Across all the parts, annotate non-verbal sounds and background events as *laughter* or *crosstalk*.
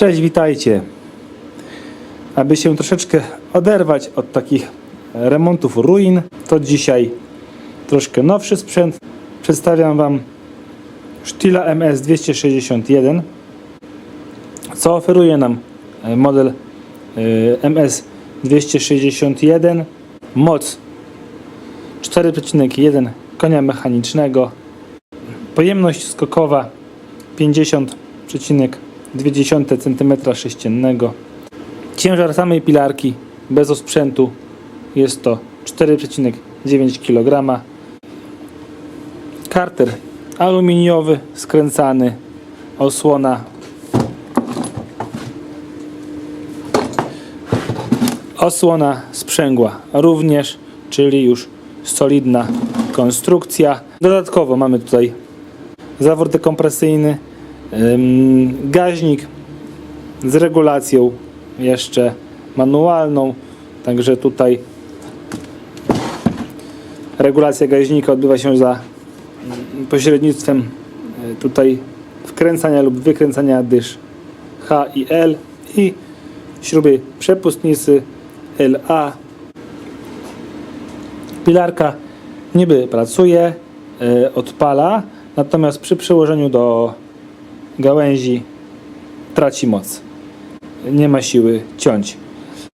Cześć, witajcie. Aby się troszeczkę oderwać od takich remontów ruin, to dzisiaj troszkę nowszy sprzęt. Przedstawiam Wam Stila MS 261, co oferuje nam e, model e, MS 261. Moc 4,1 konia mechanicznego, pojemność skokowa 50,2 cm3. Ciężar samej pilarki bez osprzętu jest to 4,9 kg. Karter aluminiowy skręcany, osłona osłona sprzęgła również, czyli już solidna konstrukcja. Dodatkowo mamy tutaj zawór dekompresyjny, gaźnik z regulacją jeszcze manualną, także tutaj regulacja gaźnika odbywa się za pośrednictwem y, tutaj wkręcania lub wykręcania dysz H i L i śruby przepustnicy LA. Pilarka niby pracuje, y, odpala, natomiast przy przełożeniu do gałęzi traci moc. Nie ma siły ciąć.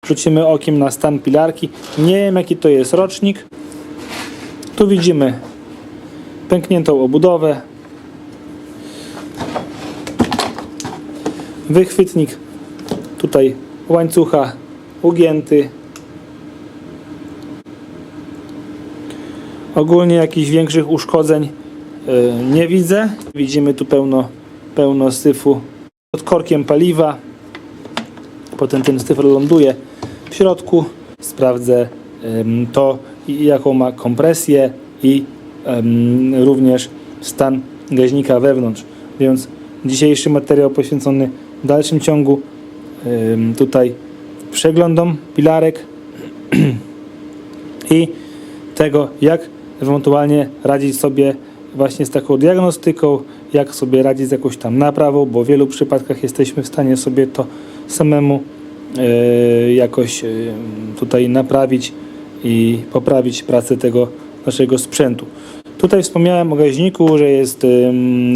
Rzucimy okiem na stan pilarki. Nie wiem jaki to jest rocznik. Tu widzimy pękniętą obudowę. Wychwytnik tutaj łańcucha ugięty. Ogólnie jakichś większych uszkodzeń y, nie widzę. Widzimy tu pełno, pełno syfu pod korkiem paliwa. Potem ten syf ląduje w środku. Sprawdzę to, jaką ma kompresję i również stan gaźnika wewnątrz. Więc dzisiejszy materiał poświęcony w dalszym ciągu tutaj przeglądom pilarek *clears throat* i tego, jak ewentualnie radzić sobie właśnie z taką diagnostyką, jak sobie radzić z jakąś tam naprawą, bo w wielu przypadkach jesteśmy w stanie sobie to samemu e, jakoś e, tutaj naprawić i poprawić pracę tego naszego sprzętu. Tutaj wspomniałem o gaźniku, że jest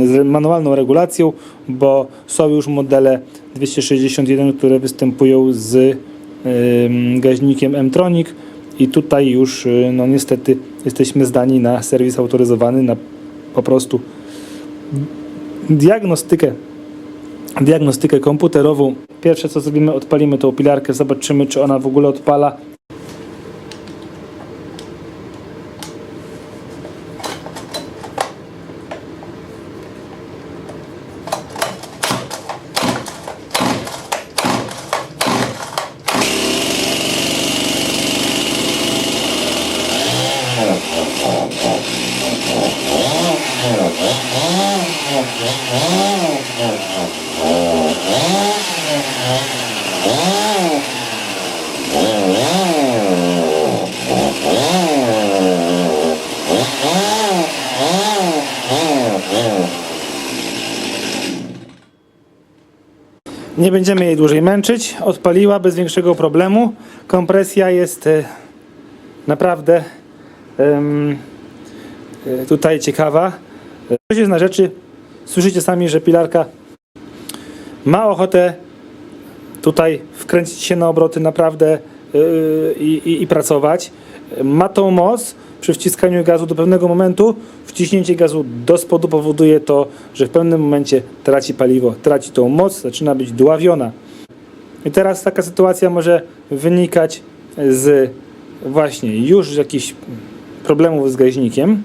z manualną regulacją, bo są już modele 261, które występują z em, gaźnikiem M-Tronic i tutaj już y, no niestety jesteśmy zdani na serwis autoryzowany, na po prostu diagnostykę diagnostykę komputerową. Pierwsze co zrobimy, odpalimy tą pilarkę, zobaczymy czy ona w ogóle odpala. Będziemy jej dłużej męczyć. Odpaliła bez większego problemu. Kompresja jest e, naprawdę e, tutaj ciekawa. Coś jest na rzeczy. Słyszycie sami, że pilarka ma ochotę tutaj wkręcić się na obroty naprawdę i, i, i pracować. Ma tą moc przy wciskaniu gazu do pewnego momentu. Wciśnięcie gazu do spodu powoduje to, że w pewnym momencie traci paliwo, traci tą moc, zaczyna być dławiona. I teraz taka sytuacja może wynikać z właśnie już jakichś problemów z gaźnikiem,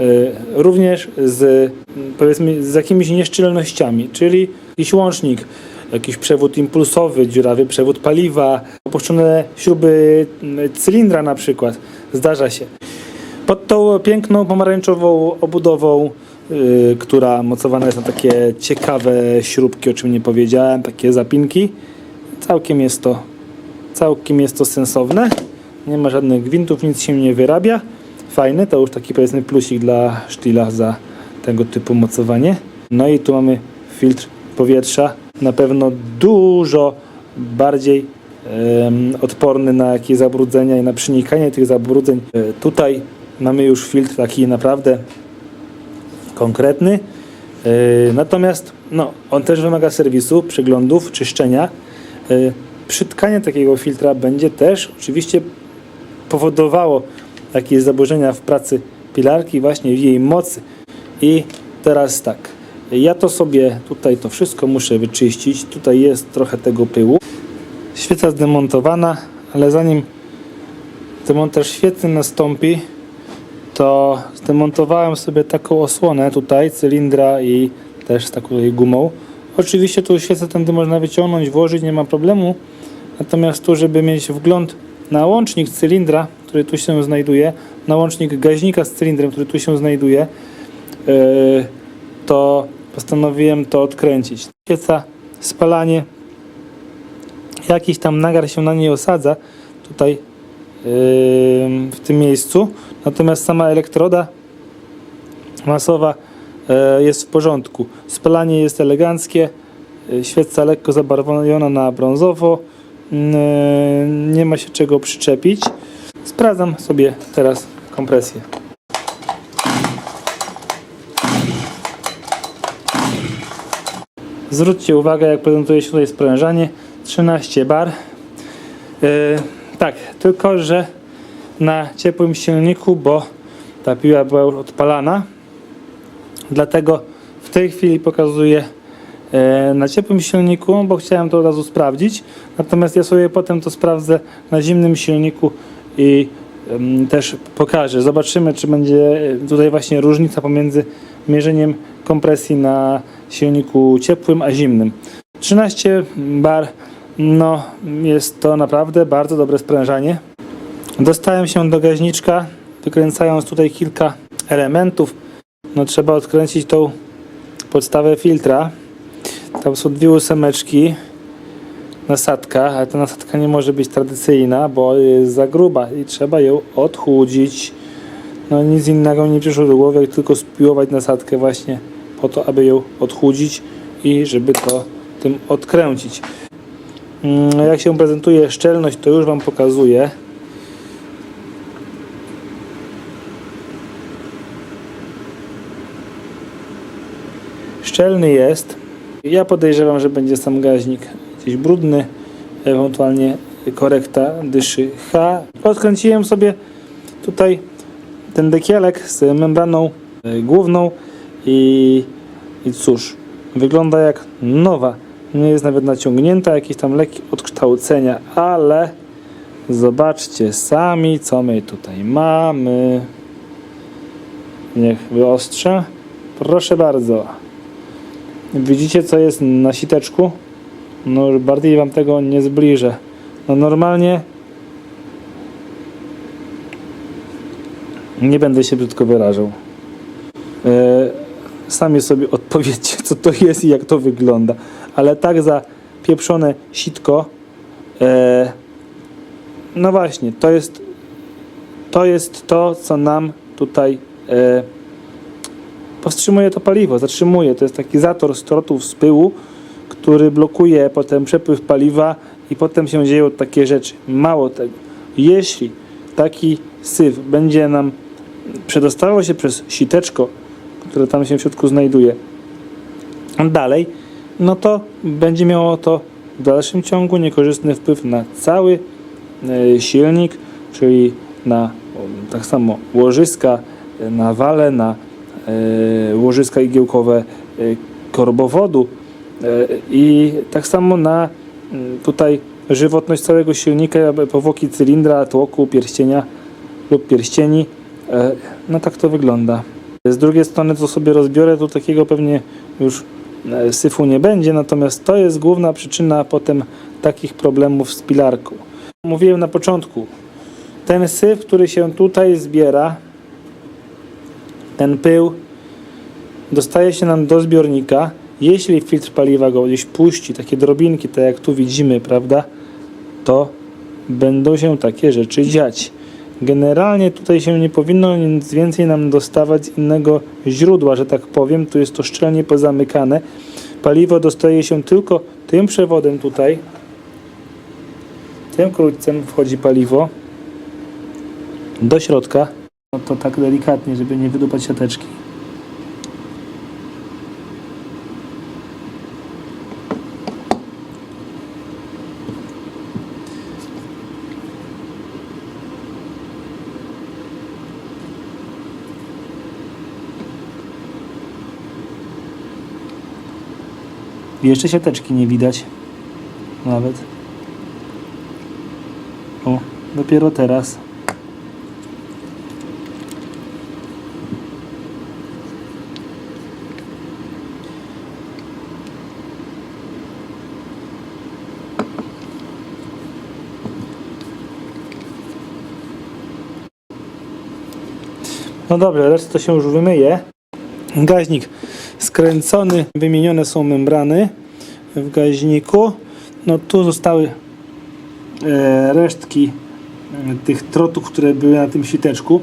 y, również z powiedzmy z jakimiś nieszczelnościami, czyli jakiś łącznik, jakiś przewód impulsowy, dziurawy przewód paliwa, opuszczone śruby y, cylindra na przykład. Zdarza się. Pod tą piękną pomarańczową obudową, y, która mocowana jest na takie ciekawe śrubki, o czym nie powiedziałem, takie zapinki, całkiem jest to, całkiem jest to sensowne. Nie ma żadnych gwintów, nic się nie wyrabia. Fajny, to już taki powiedzmy plusik dla sztila za tego typu mocowanie. No i tu mamy filtr powietrza na pewno dużo bardziej odporny na jakieś zabrudzenia i na przenikanie tych zabrudzeń. E, Tutaj mamy już filtr taki naprawdę konkretny. E, Natomiast no, on też wymaga serwisu, przeglądów, czyszczenia. E, Przytkanie takiego filtra będzie też oczywiście powodowało jakieś zaburzenia w pracy pilarki, właśnie w jej mocy. I teraz tak, ja to sobie tutaj to wszystko muszę wyczyścić. Tutaj jest trochę tego pyłu. Świeca zdemontowana, ale zanim demontaż świecy nastąpi, to zdemontowałem sobie taką osłonę tutaj, cylindra i też z taką gumą. Oczywiście tu świecę tędy można wyciągnąć, włożyć, nie ma problemu. Natomiast tu, żeby mieć wgląd na łącznik cylindra, który tu się znajduje, na łącznik gaźnika z cylindrem, który tu się znajduje, yy, to postanowiłem to odkręcić. Świeca, spalanie, jakiś tam nagar się na niej osadza, tutaj w tym miejscu. Natomiast sama elektroda masowa e, jest w porządku. Spalanie jest eleganckie, e, świeca lekko zabarwiona na brązowo, e, nie ma się czego przyczepić. Sprawdzam sobie teraz kompresję. Zwróćcie uwagę, jak prezentuje się tutaj sprężanie. 13 bar. Tak, tylko że na ciepłym silniku, bo ta piła była już odpalana. Dlatego w tej chwili pokazuję e, na ciepłym silniku, bo chciałem to od razu sprawdzić. Natomiast ja sobie potem to sprawdzę na zimnym silniku i też pokażę. Zobaczymy, czy będzie e, tutaj właśnie różnica pomiędzy mierzeniem kompresji na silniku ciepłym a zimnym. 13 bar, no jest to naprawdę bardzo dobre sprężanie. Dostałem się do gaźniczka, wykręcając tutaj kilka elementów. No trzeba odkręcić tą podstawę filtra. Tam są dwie ósemeczki, nasadka, ale ta nasadka nie może być tradycyjna, bo jest za gruba i trzeba ją odchudzić. No nic innego nie przyszło do głowy, jak tylko spiłować nasadkę właśnie po to, aby ją odchudzić i żeby to tym odkręcić. Mm, Jak się prezentuje szczelność, to już Wam pokazuję. Szczelny jest. Ja podejrzewam, że będzie sam gaźnik gdzieś brudny, ewentualnie korekta dyszy H. Odkręciłem sobie tutaj ten dekielek z membraną e, główną i, i cóż, wygląda jak nowa. Nie jest nawet naciągnięta, jakieś tam lekkie odkształcenia, ale zobaczcie sami, co my tutaj mamy. Niech wyostrzę. Proszę bardzo. Widzicie, co jest na siteczku? No, bardziej Wam tego nie zbliżę. No, normalnie nie będę się brzydko wyrażał. E, sami sobie odpowiedzcie, co to jest i jak to wygląda. Ale tak za pieprzone sitko, e, no właśnie, to jest to jest to, co nam tutaj e, powstrzymuje to paliwo, zatrzymuje. To jest taki zator strotów z pyłu, który blokuje potem przepływ paliwa i potem się dzieją takie rzeczy. Mało tego, jeśli taki syf będzie nam przedostawał się przez siteczko, które tam się w środku znajduje, dalej, no to będzie miało to w dalszym ciągu niekorzystny wpływ na cały e, silnik, czyli na tak samo łożyska, e, na wale, na e, łożyska igiełkowe korbowodu i tak samo na mm, tutaj żywotność całego silnika, powłoki cylindra, tłoku, pierścienia lub pierścieni. No tak to wygląda. Z drugiej strony to sobie rozbiorę, to takiego pewnie już syfu nie będzie, natomiast to jest główna przyczyna potem takich problemów z pilarką. Mówiłem na początku, ten syf, który się tutaj zbiera, ten pył, dostaje się nam do zbiornika. Jeśli filtr paliwa go gdzieś puści, takie drobinki, tak jak tu widzimy, prawda, to będą się takie rzeczy dziać. Generalnie tutaj się nie powinno nic więcej nam dostawać innego źródła, że tak powiem. Tu jest to szczelnie pozamykane. Paliwo dostaje się tylko tym przewodem tutaj. Tym krótcem wchodzi paliwo do środka. No to tak delikatnie, żeby nie wydupać siateczki. Jeszcze siateczki nie widać. Nawet. O, dopiero teraz. No dobrze, resztę to się już wymyje. Gaźnik skręcony, wymienione są membrany w gaźniku. No tu zostały e, resztki e, tych trotów, które były na tym siteczku.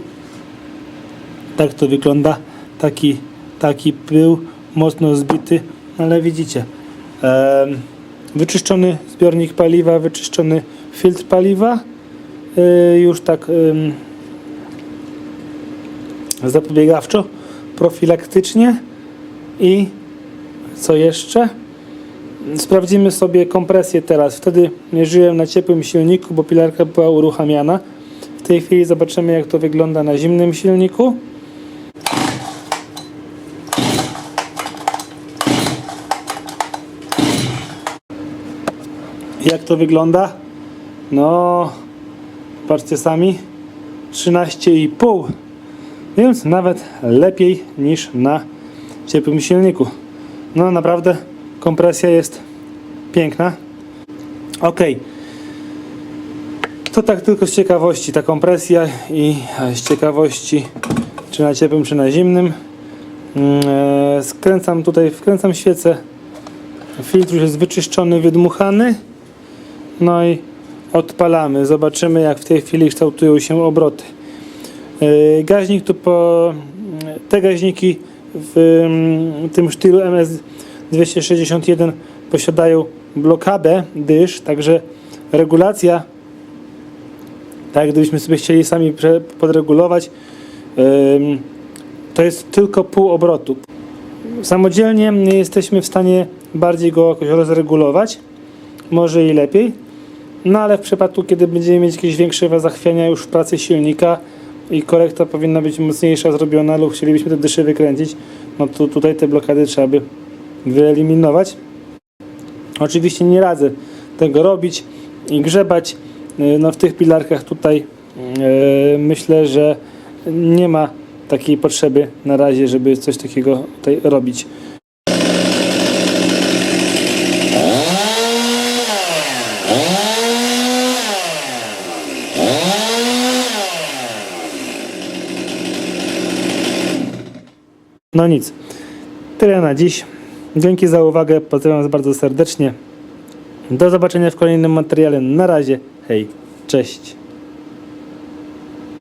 Tak to wygląda. Taki, taki pył, mocno zbity, ale widzicie. E, wyczyszczony zbiornik paliwa, wyczyszczony filtr paliwa. Już tak zapobiegawczo, profilaktycznie i co jeszcze? Sprawdzimy sobie kompresję teraz. Wtedy mierzyłem na ciepłym silniku, bo pilarka była uruchamiana. W tej chwili zobaczymy jak to wygląda na zimnym silniku. Jak to wygląda? No, patrzcie sami. 13,5 więc nawet lepiej niż na ciepłym silniku. No naprawdę kompresja jest piękna. Ok. To tak tylko z ciekawości ta kompresja i e, z ciekawości czy na ciepłym czy na zimnym. Mm, e, Skręcam tutaj, wkręcam świecę. Filtr już jest wyczyszczony, wydmuchany. No i odpalamy. Zobaczymy jak w tej chwili kształtują się obroty. Yy, Gaźnik tu po. Te gaźniki w mm, tym stylu MS261 posiadają blokadę dysz, także regulacja, tak gdybyśmy sobie chcieli sami podregulować, to jest tylko pół obrotu. Samodzielnie nie jesteśmy w stanie bardziej go jakoś rozregulować, może i lepiej, no ale w przypadku, kiedy będziemy mieć jakieś większe zachwiania już w pracy silnika i korekta powinna być mocniejsza zrobiona lub chcielibyśmy te dysze wykręcić, no to tutaj te blokady trzeba by wyeliminować. Oczywiście nie radzę tego robić i grzebać. Yy, No w tych pilarkach tutaj yy, myślę, że nie ma takiej potrzeby na razie, żeby coś takiego tutaj robić. No nic. Tyle na dziś. Dzięki za uwagę. Pozdrawiam Was bardzo serdecznie. Do zobaczenia w kolejnym materiale. Na razie. Hej. Cześć.